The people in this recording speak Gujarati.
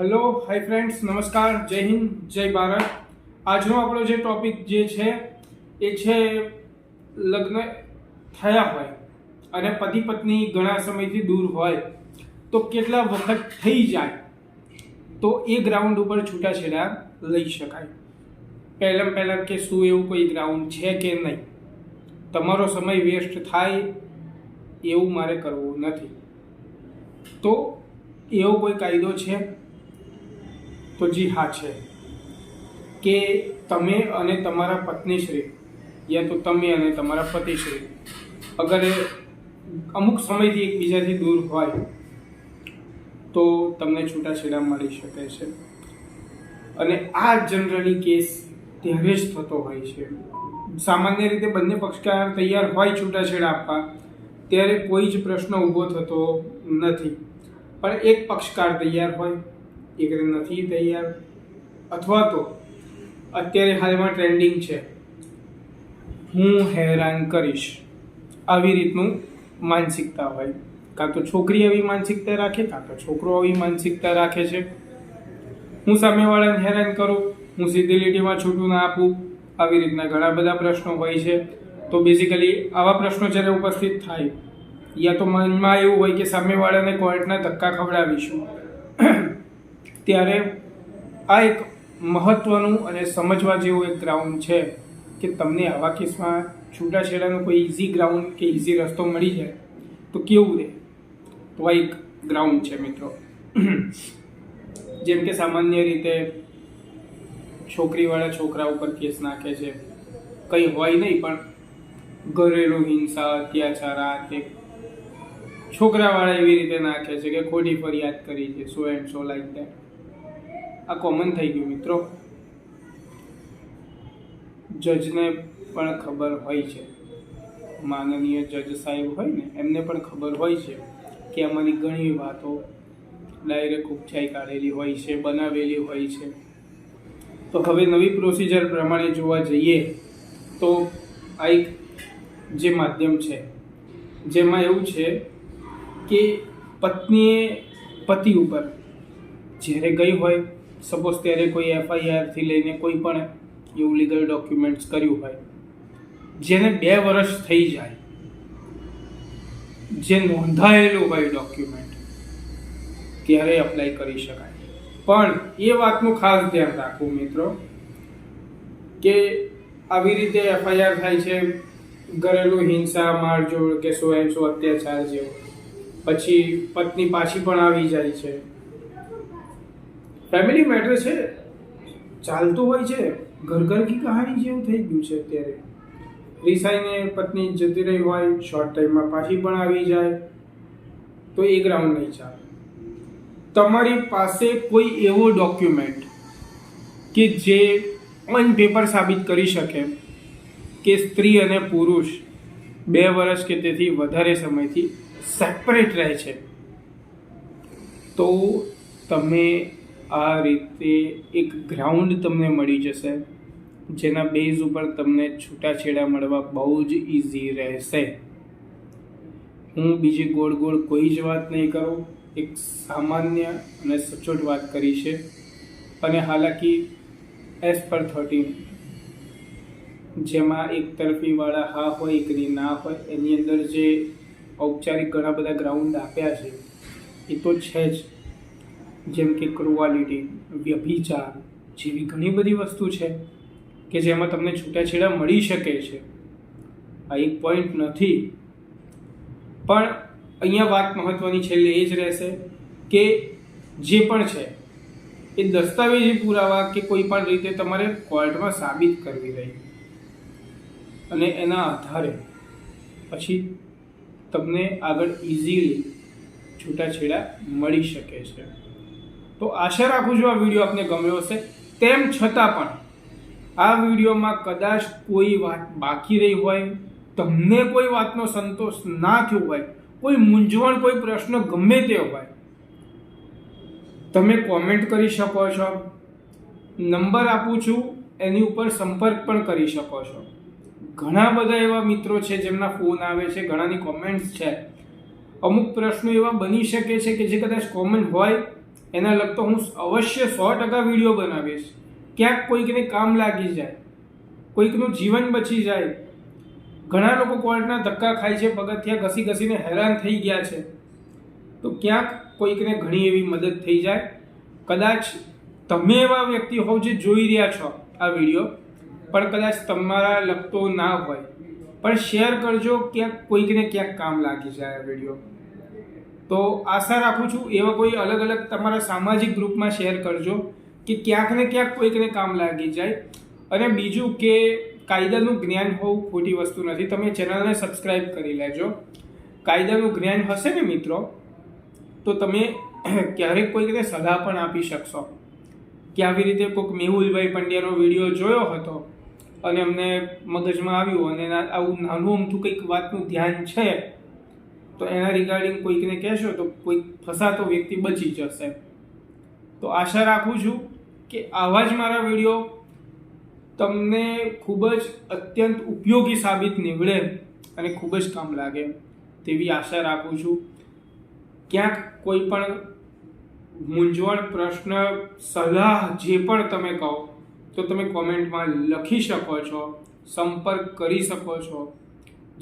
હેલો હાય ફ્રેન્ડ્સ નમસ્કાર, જય હિન્દ, જય ભારત. આજનો આપણો જે ટોપિક જે છે, એ છે લગ્ન થયા હોય અને પતિ પત્ની ઘણા સમયથી દૂર હોય, તો કેટલા વખત થઈ જાય? તો એ ગ્રાઉન્ડ ઉપર છૂટાછેડા લઈ શકાય. પહેલાં પહેલાં કે શું એવું કોઈ ગ્રાઉન્ડ છે કે નહીં? તમારો સમય વેસ્ટ થાય એવું મારે કરવું નથી. તો એવો કોઈ કાયદો છે? તો જી હા છે. કે તમે અને તમારા પત્નીશ્રી યા તો તમે અને તમારા પતિશ્રી અગર અમુક સમયથી એકબીજાથી દૂર હોય, તો તમને છૂટાછેડા મળી શકે છે. અને આ જનરલી કેસ ત્યારે જ થતો હોય છે. સામાન્ય રીતે બંને પક્ષકાર તૈયાર હોય છૂટાછેડા આપવા, ત્યારે કોઈ જ પ્રશ્ન ઊભો થતો નથી. પણ એક પક્ષકાર તૈયાર હોય એક નથી તૈયાર? અથવા તો અત્યારે હાલમાં ટ્રેન્ડિંગ છે. હું હેરાન કરીશ. આવી રીતનું માનસિકતા હોય. કાં તો છોકરી આવી માનસિકતા રાખે, કાં તો છોકરો આવી માનસિકતા રાખે છે. હું સામેવાળાને હેરાન કરું, હું સીધી લીટીમાં છૂટું ના આપું. આવી રીતના ઘણા બધા પ્રશ્નો હોય છે. તો બેઝિકલી આવા પ્રશ્નો જ્યારે ઉપસ્થિત થાય, યા તો મનમાં એવું હોય કે સામેવાળાને કોર્ટના ધક્કા ખવડાવીશું. ત્યારે આ એક મહત્વનું અને સમજવા જેવું એક ગ્રાઉન્ડ છે કે તમને આવા કેસમાં છૂટાછેડાનો કોઈ ઇઝી ગ્રાઉન્ડ કે ઇઝી રસ્તો મળી જાય, તો કેવું રહે? તો આ એક ગ્રાઉન્ડ છે મિત્રો. જેમ કે સામાન્ય રીતે છોકરીવાળા છોકરા ઉપર કેસ નાખે છે. કંઈ હોય નહીં, પણ ઘરેલું હિંસા, અત્યાચાર આ તે છોકરાવાળા એવી રીતે નાખે છે કે ખોટી ફરિયાદ કરી છે so and so like that આ કોમન થઈ ગયું મિત્રો. જજને પણ ખબર હોય છે. માનનીય જજ સાહેબ હોય ને, એમને પણ ખબર હોય છે કે આમાંની ઘણી વાતો ડાયરેક્ટ ઉપચાઈ કાઢેલી હોય છે, બનાવેલી હોય છે. તો હવે નવી પ્રોસિજર પ્રમાણે જોવા જઈએ તો આ એક જે માધ્યમ છે, જેમાં એવું છે કે પત્નીએ પતિ ઉપર જ્યારે ગઈ હોય સપોઝ ત્યારે કોઈ એફઆઈઆરથી લઈને કોઈ પણ એવું લીગલ ડોક્યુમેન્ટ્સ કર્યું હોય, જેને બે વર્ષ થઈ જાય, જે નોંધાયેલું હોય ડોક્યુમેન્ટ ત્યારે એપ્લાય કરી શકાય. પણ એ વાતનું ખાસ ધ્યાન રાખવું મિત્રો, કે આવી રીતે એફઆઈઆર થાય છે, ઘરેલું હિંસા, મારઝોડ કે સો એમ સો અત્યાચાર જેવો. પછી પત્ની પાછી પણ આવી જાય છે. ફેમિલી મેટર છે. ચાલતું હોય છે. ઘર ઘર કી કહાની જેવું થઈ ગયું છે અત્યારે. રિસાઈને પત્ની જતી રહી હોય શોર્ટ ટાઈમમાં પાછી પણ આવી જાય. તો એ ગ્રાઉન્ડ નહીં ચાલે. તમારી પાસે કોઈ એવો ડોક્યુમેન્ટ કે જે ઓન પેપર સાબિત કરી શકે કે સ્ત્રી અને પુરુષ બે વર્ષ કે તેથી વધારે સમયથી સેપરેટ રહે છે. તો તમે આ રીતે એક ગ્રાઉન્ડ તમને મળી જશે, જેના બેઝ ઉપર તમને છૂટાછેડા મળવા બહુ જ ઇઝી રહેશે. હું બીજી ગોળ ગોળ કોઈ જ વાત નહીં કરું, એક સામાન્ય અને સચોટ વાત કરી છે. અને હાલાકી એસ પર થર્ટીન જેમાં એક તરફીવાળા હા હોય, એકની ના હોય, એની અંદર જે ઔપચારિક ઘણા બધા ગ્રાઉન્ડ આપ્યા છે, એ તો છે જ. જેમ કે ક્રુઆલિટી વ્યભિચાર જેવી ઘણી બધી વસ્તુ છે કે જેમાં તમને છૂટાછેડા મળી શકે છે. આ એક પોઈન્ટ નથી. પણ અહીંયા વાત મહત્વની છેલ્લે એ જ રહેશે કે જે પણ છે, એ દસ્તાવેજી પુરાવા કે કોઈ પણ રીતે તમારે કોર્ટમાં સાબિત કરવી રહી. અને એના આધારે પછી તમને આગળ ઇઝીલી છૂટાછેડા મળી શકે છે. તો આશા રાખું છું આ વીડિયો આપને ગમ્યો હશે. તેમ છતાં પણ, આ વિડીયોમાં કદાચ કોઈ વાત બાકી રહી હોય, તમને કોઈ વાતનો સંતોષ ના થયો હોય, કોઈ મૂંઝવણ, કોઈ પ્રશ્ન ગમે તે હોય, તમે કોમેન્ટ કરી શકો છો, નંબર આપું છું, એની ઉપર સંપર્ક પણ કરી શકો છો. ઘણા બધા એવા મિત્રો છે જેમના ફોન આવે છે, ઘણાની કોમેન્ટ્સ છે. અમુક પ્રશ્નો એવા બની શકે છે કે જે કદાચ કોમન હોય એના લગતો હું અવશ્ય સો ટકા વીડિયો બનાવીશ. ક્યાંક કોઈકને કામ લાગી જાય, કોઈકનું જીવન બચી જાય. ઘણા લોકો કોર્ટના ધક્કા ખાય છે, પગથિયા ઘસી ઘસીને હેરાન થઈ ગયા છે. તો ક્યાંક કોઈકને ઘણી એવી મદદ થઈ જાય. કદાચ તમે એવા વ્યક્તિ હોવ જે જોઈ રહ્યા છો આ વીડિયો, પણ કદાચ તમારા લગતો ના હોય. પણ શેર કરજો, ક્યાંક કોઈકને ક્યાંક કામ લાગી જાય આ વીડિયો. તો આશા રાખું છું એવા કોઈ અલગ અલગ તમારા સામાજિક ગ્રુપમાં શેર કરજો કે ક્યાંક ને ક્યાંક કોઈકને કામ લાગી જાય. અને બીજું કે કાયદાનું જ્ઞાન હોવું ખોટી વસ્તુ નથી. તમે ચેનલને સબસ્ક્રાઈબ કરી લેજો. કાયદાનું જ્ઞાન હશે ને મિત્રો? તો તમે ક્યારેક કોઈકને સલાહ પણ આપી શકશો. કે આવી રીતે કોઈક મેહુલભાઈ પંડ્યાનો વીડિયો જોયો હતો અને અમને મગજમાં આવ્યું અને આવું નાનું અમથું કંઈક વાતનું ધ્યાન છે. તો એના રિગાર્ડિંગ કોઈકને કહેશો તો કોઈક ફસાતો વ્યક્તિ બચી જશે. તો આશા રાખું છું કે આવા જ મારા વીડિયો તમને ખૂબ જ અત્યંત ઉપયોગી સાબિત નીવડે અને ખૂબ જ કામ લાગે તેવી આશા રાખું છું. ક્યાંક કોઈ પણ મૂંઝવણ, પ્રશ્ન, સલાહ જે પણ તમે કહો, તો તમે કોમેન્ટમાં લખી શકો છો, સંપર્ક કરી શકો છો.